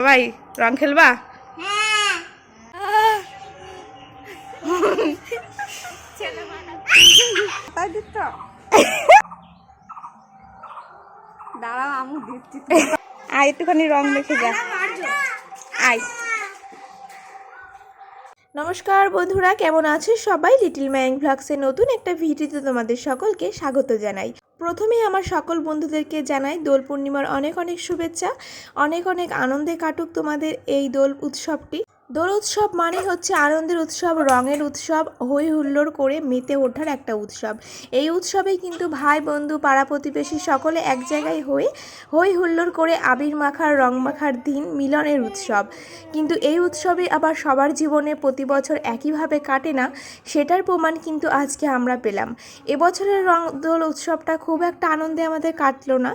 ভাই রং খেলবা? দাঁড়াও আমু দিচ্ছি আয় একটুখানি রং দেখে যা। আয়। নমস্কার বন্ধুরা, কেমন আছো সবাই? লিটিল ম্যাং ভ্লগসের নতুন একটা ভিডিওতে তোমাদের সকলকে স্বাগত জানাই। প্রথমে আমার সকল বন্ধুদেরকে জানাই, দোল পূর্ণিমার অনেক অনেক শুভেচ্ছা, অনেক অনেক আনন্দে কাটুক তোমাদের এই দোল উৎসবটি। দোল উৎসব মানে হচ্ছে আনন্দের উৎসব, রঙের উৎসব হই হুল্লোড় করে মেতে ওঠার একটা উৎসব। এই উৎসবেই কিন্তু ভাই, বন্ধু, পাড়া প্রতিবেশী সকলে এক জায়গায় হয়ে হই হুল্লোড় করে আবির মাখার, রং মাখার দিন মিলনের উৎসব। কিন্তু এই উৎসবে আবার সবার জীবনে প্রতি বছর একইভাবে কাটে না, সেটার প্রমাণ কিন্তু আজকে আমরা পেলাম। এবছরের রং দোল উৎসবটা খুব একটা আনন্দে আমাদের কাটলো না।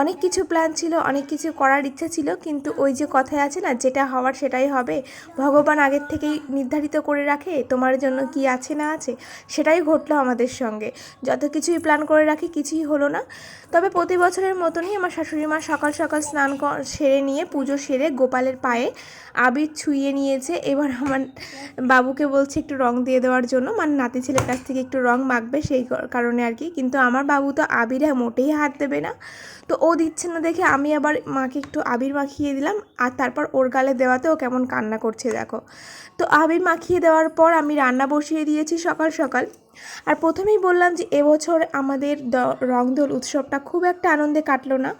অনেক কিছু প্ল্যান ছিল, অনেক কিছু করার ইচ্ছা ছিল, কিন্তু ওই যে কথায় আছে না, যেটা হওয়ার সেটাই হবে ভগবান আগের থেকেই নির্ধারিত করে রাখে তোমার জন্য কি আছে না আছে, সেটাই ঘটলো আমাদের সঙ্গে। যত কিছুই প্ল্যান করে রাখি কিছুই হলো না। তবে প্রতি বছরের মতনই আমার শাশুড়ি মা সকাল সকাল স্নান সেরে নিয়ে পুজো সেরে গোপালের পায়ে আবির ছুঁয়ে নিয়েছে। এবার আমার বাবুকে বলছে একটু রং দিয়ে দেওয়ার জন্য। মানে নাতি ছেলের কাছ থেকে একটু রং মাখবে সেই কারণে আর কি। কিন্তু আমার বাবু তো আবিরে মোটেই হাত দেবে না। তো ও দিচ্ছে না দেখে আমি আবার মাকে একটু আবির মাখিয়ে দিলাম। আর তারপর ওর গালে দেওয়াতে ও কেমন কান্না করছে দেখো। তো আবির মাখিয়ে দেওয়ার পর আমি রান্না বসিয়ে দিয়েছি সকাল সকাল। আর প্রথমেই বললাম যে এবছর আমাদের দ- রংদোল উৎসবটা খুব একটা আনন্দে কাটলো না।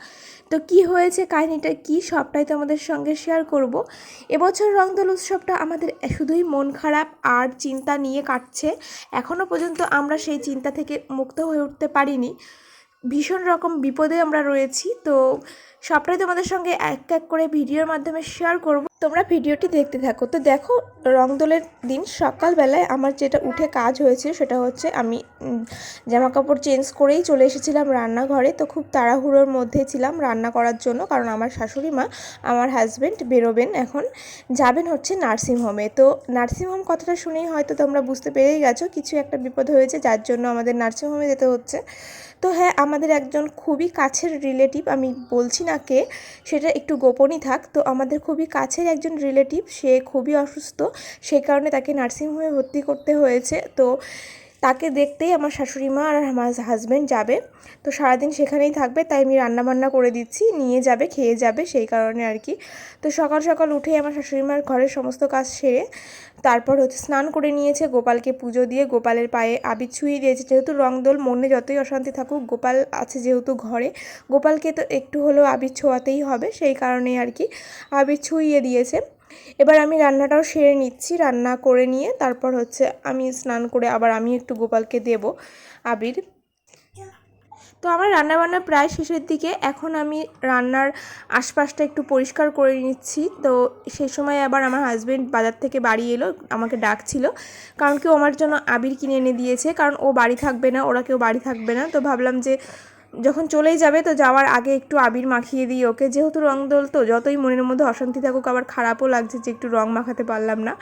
তো কি হয়েছে, কাহিনিটা কি, সবটাই তোমাদের সঙ্গে শেয়ার করব। এবছর রংদোল উৎসবটা আমাদের শুধুই মন খারাপ আর চিন্তা নিয়ে কাটছে। এখনও পর্যন্ত আমরা সেই চিন্তা থেকে মুক্ত হয়ে উঠতে পারিনি। ভীষণ রকম বিপদে আমরা রয়েছি। তো সবটাই তোমাদের সঙ্গে এক এক করে ভিডিওর মাধ্যমে শেয়ার করব। তোমরা ভিডিওটি দেখতে থাকো। তো দেখো রংদোলের দিন সকালবেলায় আমার যেটা উঠে কাজ হয়েছে সেটা হচ্ছে আমি জামা কাপড় চেঞ্জ করেই চলে এসেছিলাম রান্নাঘরে। তো খুব তাড়াহুড়োর মধ্যে ছিলাম রান্না করার জন্য, কারণ আমার শাশুড়ি মা, আমার হাজব্যান্ড বেরোবেন এখন, যাবেন হচ্ছে নার্সিংহোমে তো নার্সিংহোম কথাটা শুনেই হয়তো তোমরা বুঝতে পেরেই গেছো, কিছু একটা বিপদ হয়েছে, যার জন্য আমাদের নার্সিংহোমে যেতে হচ্ছে। তো হ্যাঁ আমাদের একজন খুবই কাছের রিলেটিভ আমি বলছি না কে, সেটা একটু গোপনই থাক। তো আমাদের খুবই কাছের একজন রিলেটিভ সে খুবই অসুস্থ সেই কারণে তাকে নার্সিংহোমে ভর্তি করতে হয়েছে। তো তাকে দেখতেই আমার শাশুড়ি মা আর আমার হাজব্যান্ড যাবে। তো সারাদিন সেখানেই থাকবে, তাই আমি রান্নাবান্না করে দিচ্ছি, নিয়ে যাবে, খেয়ে যাবে সেই কারণে আর কি। তো সকাল সকাল উঠেই আমার শাশুড়ি মার ঘরের সমস্ত কাজ সেরে তারপর হচ্ছে স্নান করে নিয়েছে, গোপালকে পুজো দিয়ে গোপালের পায়ে আবির ছুঁয়ে দিয়েছে। যেহেতু রংদোল মনে যতই অশান্তি থাকুক, গোপাল আছে যেহেতু ঘরে, গোপালকে তো একটু হলেও আবির ছোঁয়াতেই হবে, সেই কারণেই আর কি আবির ছুঁইয়ে দিয়েছে। এবার আমি রান্নাটাও সেরে নিচ্ছি, রান্না করে নিয়ে তারপর হচ্ছে আমি স্নান করে আবার আমি একটু গোপালকে দেব আবির। তো আমার রান্নাবান্না প্রায় শেষের দিকে, এখন আমি রান্নার আশপাশটা একটু পরিষ্কার করে নিচ্ছি। তো সেই সময় আবার আমার হাজব্যান্ড বাজার থেকে বাড়ি এলো, আমাকে ডাকছিল, কারণ কেউ আমার জন্য আবির কিনে এনে দিয়েছে, কারণ ও বাড়ি থাকবে না, ওরা কেউ বাড়ি থাকবে না। তো ভাবলাম যে যখন চলেই যাবে, তো যাওয়ার আগে একটু আবির মাখিয়ে দিই ওকে। যেহেতু রং দোল, তো যতই মনের মধ্যে অশান্তি থাকুক, আবার খারাপও লাগছে যে একটু রং মাখাতে পারলাম না।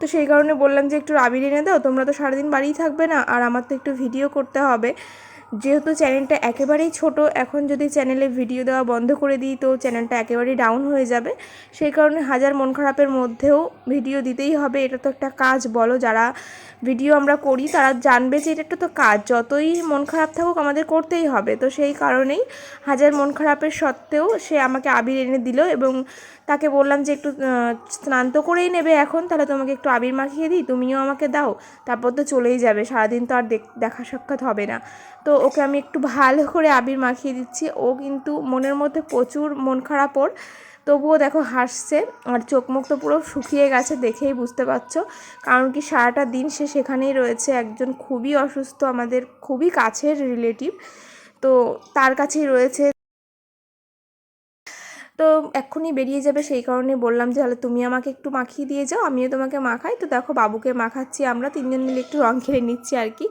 তো সেই কারণে বললাম যে, একটু আবির এনে দাও, তোমরা তো সারাদিন বাড়িই থাকবে না, আর আমার তো একটু ভিডিও করতে হবে। যেহেতু চ্যানেলটা একেবারেই ছোট, এখন যদি চ্যানেলে ভিডিও দেওয়া বন্ধ করে দিই, তো চ্যানেলটা একেবারেই ডাউন হয়ে যাবে। সেই কারণে হাজার মন খারাপের মধ্যেও ভিডিও দিতেই হবে। এটা তো একটা কাজ, বলো যারা ভিডিও আমরা করি, তারা জানবে যে এটা একটা তো কাজ। যতই মন খারাপ থাকুক, আমাদের করতেই হবে। তো সেই কারণেই হাজার মন খারাপের সত্ত্বেও সে আমাকে আবির এনে দিল এবং তাকে বললাম যে একটু স্নান তো করেই নেবে এখন, তাহলে তোমাকে একটু আবির মাখিয়ে দিই, তুমিও আমাকে দাও। তারপর তো চলেই যাবে, সারাদিন তো আর দেখ- সাক্ষাৎ হবে না। তো ওকে আমি একটু ভালো করে আবির মাখিয়ে দিচ্ছি। ও কিন্তু মনের মধ্যে প্রচুর মন খারাপ ওর। তবুও দেখো হাসছে আর চোখ মুখ তো পুরো শুকিয়ে গেছে দেখেই বুঝতে পারছ। কারণ কি সারাটা দিন সে সেখানেই রয়েছে। একজন খুবই অসুস্থ, আমাদের খুবই কাছের রিলেটিভ। তো তার কাছেই রয়েছে। তো এক্ষুনি বেরিয়ে যাবে সেই কারণে বললাম যে, তাহলে তুমি আমাকে একটু মাখিয়ে দিয়ে যাও, আমিও তোমাকে মাখাই। তো দেখো বাবুকে মাখাচ্ছি আমরা, তিনজন মিলে একটু রং খেলে নিচ্ছি আর কি।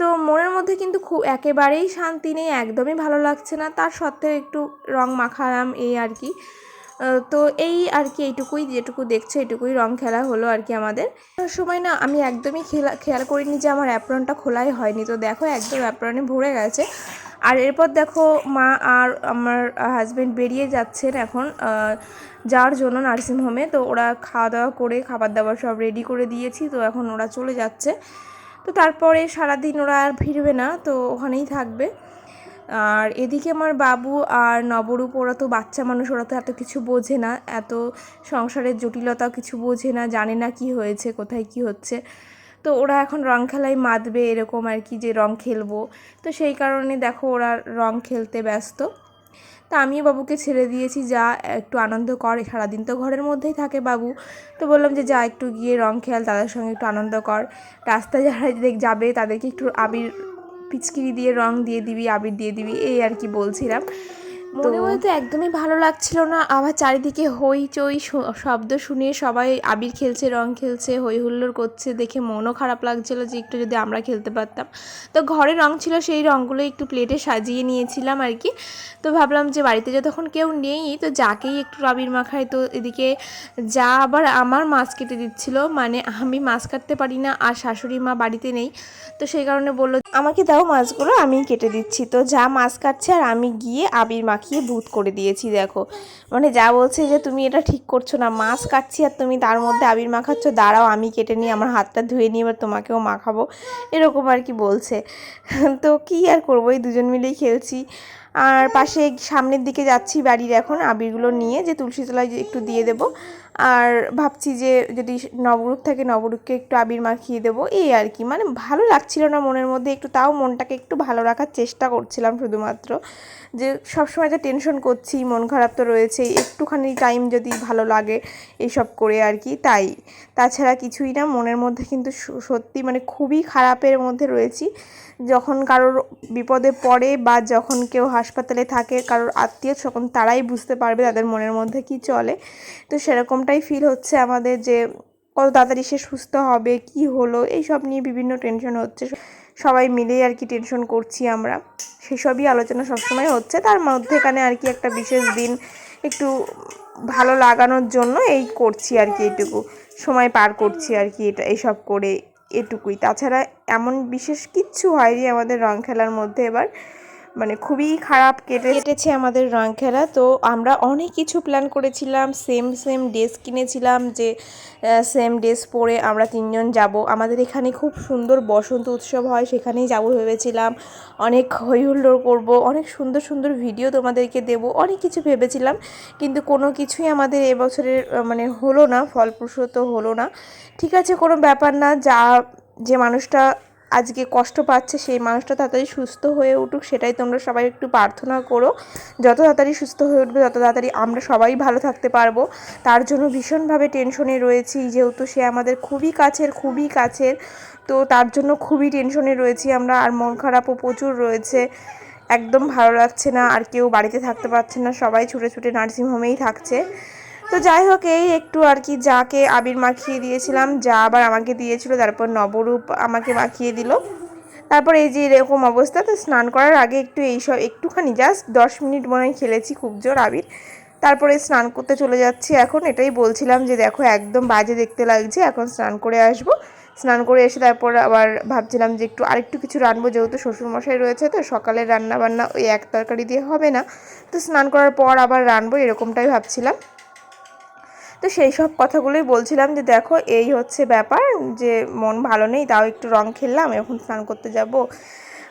তো মনের মধ্যে কিন্তু খুব একেবারেই শান্তি নেই, একদমই ভালো লাগছে না। তার সত্ত্বেও একটু রং মাখালাম, এই আর কি। তো এই আর কি, এইটুকুই যেটুকু দেখছে, এইটুকুই রং খেলা হলো আর কি আমাদের। সময় না আমি একদমই খেলা খেয়াল করিনি যে আমার অ্যাপ্রনটা খোলাই হয়নি। তো দেখো একদম অ্যাপ্রনে ভরে গেছে। আর এরপর দেখো মা আর আমার হাজব্যান্ড বেরিয়ে যাচ্ছেন এখন যাওয়ার জন্য নার্সিংহোমে তো ওরা খাওয়া দাওয়া করে খাবার দাবার সব রেডি করে দিয়েছি। তো এখন ওরা চলে যাচ্ছে। তো তারপরে সারাদিন ওরা আর ফিরবে না, তো ওখানেই থাকবে। আর এদিকে আমার বাবু আর নবরূপ, ওরা তো বাচ্চা মানুষ, ওরা তো এত কিছু বোঝে না। এত সংসারের জটিলতা কিছু বোঝে না, জানে না কি হয়েছে, কোথায় কি হচ্ছে। তো ওরা এখন রং খেলায় মাতবে এরকম আর কি, যে রং খেলব। তো সেই কারণে দেখো ওরা রং খেলতে ব্যস্ত। তা আমিও বাবুকে ছেড়ে দিয়েছি, যা একটু আনন্দ কর। সারাদিন তো ঘরের মধ্যেই থাকে বাবু। তো বললাম যে, যা একটু গিয়ে রং খেয়াল তাদের সঙ্গে একটু আনন্দ কর। রাস্তায় যারা দেখ, যাবে, তাদেরকে একটু আবির পিচকিরি দিয়ে রং দিয়ে দিবি, আবির দিয়ে দিবি, এই আর কি বলছিলাম। মনে মনে তো একদমই ভালো লাগছিল না। আবার চারিদিকে হই চই শব্দ শুনে সবাই আবির খেলছে, রং খেলছে, হই হুল্লোড় করছে। দেখে মনও খারাপ লাগছিল যে একটু যদি আমরা খেলতে পারতাম। তো ঘরে রং ছিল, সেই রঙগুলো একটু প্লেটে সাজিয়ে নিয়েছিলাম আর কি। তো ভাবলাম যে বাড়িতে যতক্ষণ কেউ নেই, তো যাকেই একটু আবির মাখায় তো এদিকে যা আবার আমার মাছ কেটে দিচ্ছিল। মানে আমি মাছ কাটতে পারি না, আর শাশুড়ি মা বাড়িতে নেই। তো সেই কারণে বলল, আমাকে দাও মাছগুলো আমি কেটে দিচ্ছি। তো যা মাছ কাটছে আর আমি গিয়ে আবির মাখিয়ে ভূত করে দিয়েছি, দেখো। মানে যা বলছে যে তুমি এটা ঠিক করছ না, মাছ কাটছি আর তুমি তার মধ্যে আবির মাখাচ্ছ, দাঁড়াও আমি কেটে নিয়ে আমার হাতটা ধুয়ে নিয়ে এবার তোমাকেও মাখাবো, এরকম আর কি বলছে। তো কি আর করব, এই দুজন মিলেই খেলছি। আর পাশে সামনের দিকে যাচ্ছি বাড়ির এখন আবিরগুলো নিয়ে, যে তুলসী তলায় একটু দিয়ে দেবো। আর ভাবছি যে যদি নবরূপ থাকে নবরূপকে একটু আবির মাখিয়ে দেবো। এই আর কি মানে ভালো লাগছিল না মনের মধ্যে, একটু তাও মনটাকে একটু ভালো রাখার চেষ্টা করছিলাম শুধুমাত্র। যে সবসময় যে টেনশন করছি, মন খারাপ তো রয়েছে একটুখানি টাইম যদি ভালো লাগে এইসব করে আর কি, তাই। তাছাড়া কিছুই না, মনের মধ্যে কিন্তু সত্যি মানে খুবই খারাপের মধ্যে রয়েছি। যখন কারোর বিপদে পড়ে বা যখন কেউ হাসপাতালে থাকে, কারোর আত্মীয় তখন তারাই বুঝতে পারবে তাদের মনের মধ্যে কি চলে। তো সেরকমটাই ফিল হচ্ছে আমাদের যে কত তাড়াতাড়ি সে সুস্থ হবে, কি হলো, এইসব নিয়ে বিভিন্ন টেনশন হচ্ছে। সবাই মিলেই আর কি টেনশন করছি আমরা। সেসবই আলোচনা সবসময় হচ্ছে। তার মধ্যেখানে আর কি একটা বিশেষ দিন একটু ভালো লাগানোর জন্য এই করছি আর কি এইটুকু সময় পার করছি আর কি এটা, এইসব করে এটুকুই। তাছাড়া এমন বিশেষ কিচ্ছু হয়নি আমাদের রং খেলার মধ্যে এবার। মানে খুবই খারাপ কেটে কেটেছে আমাদের রং খেলা। তো আমরা অনেক কিছু প্ল্যান করেছিলাম সেম সেম ড্রেস কিনেছিলাম যে সেম ড্রেস পরে আমরা তিনজন যাব। আমাদের এখানে খুব সুন্দর বসন্ত উৎসব হয়, সেখানেই যাব ভেবেছিলাম। অনেক হই হুল্লোড় করব, অনেক সুন্দর সুন্দর ভিডিও তোমাদেরকে দেব, অনেক কিছু ভেবেছিলাম। কিন্তু কোনো কিছুই আমাদের এবছরের মানে হলো না, ফলপ্রসূ তো হলো না। ঠিক আছে, কোনো ব্যাপার না, যা, যে মানুষটা আজকে কষ্ট পাচ্ছে, সেই মানুষটা তাড়াতাড়ি সুস্থ হয়ে উঠুক, সেটাই তোমরা সবাই একটু প্রার্থনা করো। যত তাড়াতাড়ি সুস্থ হয়ে উঠবে, তত তাড়াতাড়ি আমরা সবাই ভালো থাকতে পারব। তার জন্য ভীষণভাবে টেনশনে রয়েছি, যেহেতু সে আমাদের খুবই কাছের খুবই কাছের, তো তার জন্য খুবই টেনশনে রয়েছি আমরা, আর মন খারাপও প্রচুর রয়েছে। একদম ভালো লাগছে না, আর কেউ বাড়িতে থাকতে পারছে না, সবাই ছুটে ছুটে নার্সিংহোমেই থাকছে। তো যাই হোক, এই একটু আর কি যাকে আবির মাখিয়ে দিয়েছিলাম, যা আবার আমাকে দিয়েছিল, তারপর নবরূপ আমাকে মাখিয়ে দিল। তারপর এই যে এরকম অবস্থা, তো স্নান করার আগে একটু এইসব একটুখানি জাস্ট দশ মিনিট মনে হয় খেলেছি খুব জোর আবির। তারপরে স্নান করতে চলে যাচ্ছি এখন, এটাই বলছিলাম যে দেখো একদম বাজে দেখতে লাগছে, এখন স্নান করে আসব। স্নান করে এসে তারপর আবার ভাবছিলাম যে একটু আরেকটু কিছু রানবো যেহেতু শ্বশুরমশাই রয়েছে, তো সকালের রান্না বান্না ওই এক তরকারি দিয়ে হবে না। তো স্নান করার পর আবার রানবো এরকমটাই ভাবছিলাম। তো সেই সব কথাগুলোই বলছিলাম যে, দেখো, এই হচ্ছে ব্যাপার যে, মন ভালো নেই, তাও একটু রং খেললাম, এখন স্নান করতে যাব।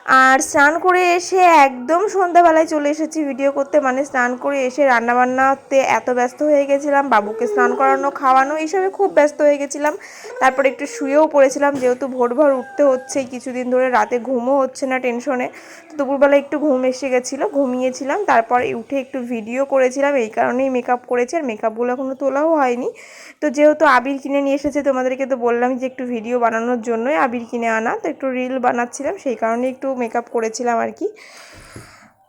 আর স্নান করে এসে একদম সন্ধ্যাবেলায় চলে এসেছি ভিডিও করতে। মানে স্নান করে এসে রান্নাবান্নাতে এত ব্যস্ত হয়ে গেছিলাম, বাবুকে স্নান করানো, খাওয়ানো, এইসবে খুব ব্যস্ত হয়ে গেছিলাম। তারপরে একটু শুয়েও পড়েছিলাম, যেহেতু ভোর ভোর উঠতে হচ্ছে, কিছুদিন ধরে রাতে ঘুমও হচ্ছে না টেনশনে। তো দুপুরবেলা একটু ঘুম এসে গেছিল, ঘুমিয়েছিলাম। তারপর উঠে একটু ভিডিও করেছিলাম, এই কারণেই মেকআপ করেছি, আর মেকআপগুলো এখনও তোলাও হয়নি। তো যেহেতু আবির কিনে নিয়ে এসেছে, তোমাদেরকে তো বললাম যে একটু ভিডিও বানানোর জন্যই আবির কিনে আনা। তো একটু রিল বানাচ্ছিলাম, সেই কারণে একটু মেকআপ করেছিলাম আর কি।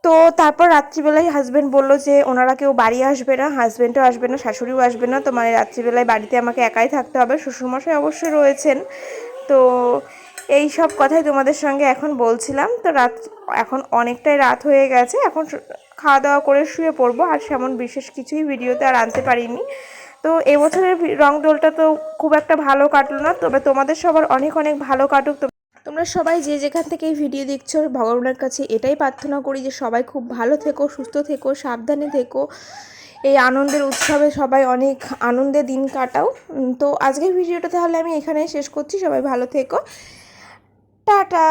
তো তারপর রাত্রিবেলায় হাজব্যান্ড বলল যে, ওনারা কেউ বাড়ি আসবে না হাজব্যান্ডও আসবে না, শাশুড়িও আসবে না। তো মানে রাত্রিবেলায় বাড়িতে আমাকে একাই থাকতে হবে, শ্বশুরমশাই অবশ্যই রয়েছেন। তো এই সব কথাই তোমাদের সঙ্গে এখন বলছিলাম। তো রাত, এখন অনেকটাই রাত হয়ে গেছে। এখন খাওয়া দাওয়া করে শুয়ে পড়ব। আর সেমন বিশেষ কিছুই ভিডিওতে আর আনতে পারিনি। তো এবছরের রং দোলটা তো খুব একটা ভালো কাটলো না। তবে তোমাদের সবার অনেক অনেক ভালো কাটুক। তোমরা সবাই যে যেখান থেকে এই ভিডিও দেখছ, ভগবানের কাছে এটাই প্রার্থনা করি যে সবাই খুব ভালো থেকো, সুস্থ থেকো, সাবধানে থেকো। এই আনন্দের উৎসবে সবাই অনেক আনন্দে দিন কাটাও। তো আজকের ভিডিওটা তাহলে আমি এখানেই শেষ করছি। সবাই ভালো থেকো। টাটা!